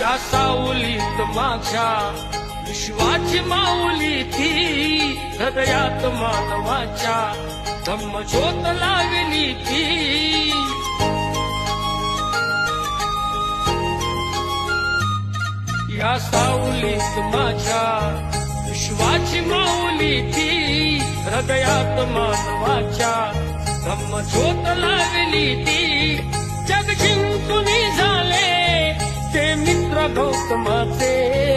या सावलीत माझ्या विश्वाची माऊली ती हृदयात मानवाच्या धम्म ज्योत लागली ती. या सावलीत माझ्या विश्वाची माऊली ती हृदयात मानवाच्या धम्म ज्योत लागली ती. I go to my day.